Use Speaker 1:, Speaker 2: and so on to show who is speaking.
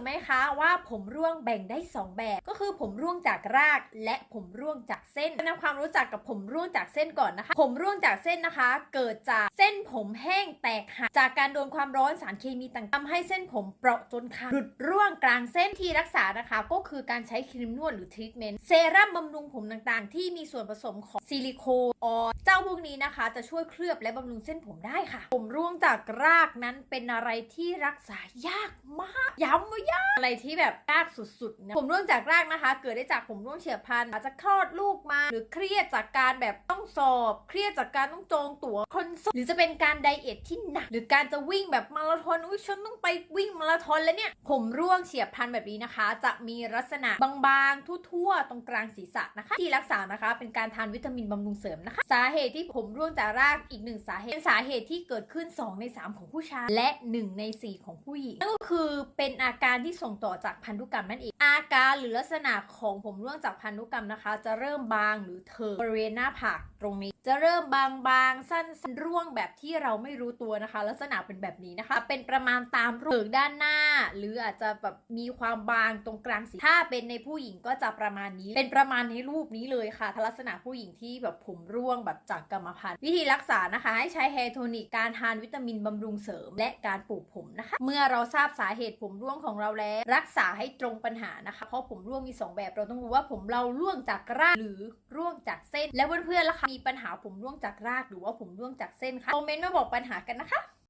Speaker 1: รือไม่คะว่าผมร่วงแบ่งได้ 2 แบบ ก็คือผมร่วงจากรากและผมร่วงจากเส้นนำความรู้จักกับผมร่วงจากเส้นก่อนนะคะ ผมร่วงจากเส้นนะคะ เกิดจากเส้นผมแห้งแตกหักจากการโดนความร้อนสารเคมีต่างๆทำให้เส้นผมเปราะจนขาดหลุดร่วงกลางเส้นที่รักษานะคะ ก็คือการใช้ครีมนวดหรือทรีทเมนต์เซรั่มบำรุงผมต่างๆ ที่มีส่วนผสมของซิลิโคนออเจ้าพวกนี้นะคะ จะช่วยเคลือบและบำรุงเส้นผมได้ค่ะ ผมร่วงจากรากนั้นเป็นอะไรที่รักษายากมากย้ำว่ายากอะไรที่แบบยากสุดๆนะผมร่วงจากรากนะคะ เกิดได้จากผมร่วงเฉียบพลันอาจจะคลอดลูกมา หรือเครียดจากการแบบต้องสอบ เครียดจากการต้องจองตั๋วคอนเสิร์ตหรือจะเป็นการไดเอทที่หนัก หรือการจะวิ่งแบบมาราธอนอุ้ยฉันต้องไปวิ่งมาราธอนแล้วเนี่ย ผมร่วงเฉียบพลันแบบนี้นะคะ จะมีลักษณะบางๆทั่วๆ ตรงกลางศีรษะนะคะ ที่รักษานะคะ เป็นการทานวิตามินบำรุงเสริมนะคะ สาเหตุที่ผมร่วงจากรากอีกหนึ่งสาเหตุเป็นสาเหตุที่เกิดขึ้น 2 ใน 3 ของผู้ชายและ 1 ใน 4 ของผู้หญิงนั่นก็คือเป็นอาการที่ส่งต่อจากพันธุกรรมนั่นเอง อาการหรือลักษณะของผมร่วงจากพันธุกรรมนะคะ จะเริ่มบางหรือเถิดบริเวณหน้าผากตรงนี้ จะเริ่มบางๆ สั้นๆ ร่วงแบบที่เราไม่รู้ตัวนะคะ ลักษณะเป็นแบบนี้นะคะ เป็นประมาณตามรูปด้านหน้า หรืออาจจะแบบมีความบางตรงกลางศีรษะถ้าเป็นในผู้หญิงก็จะประมาณนี้ เป็นประมาณในรูปนี้เลยค่ะลักษณะผู้หญิงที่แบบผมร่วงแบบจากกรรมพันธุ์วิธีรักษานะคะ ให้ใช้แฮร์โทนิกการทานวิตามินบำรุงเสริม และการปลูกผมนะคะ เมื่อเราทราบสาเหตุผมร่วงของเราแล้ว รักษาให้ตรงปัญหานะคะ เพราะผมร่วงมีสองแบบเราต้องรู้ว่าผมเราร่วงจากรากหรือร่วงจากเส้น แล้วเพื่อนๆล่ะคะมีปัญหาผมร่วงจากรากหรือว่าผมร่วงจากเส้นคะคอมเมนต์มาบอกปัญหากันนะคะ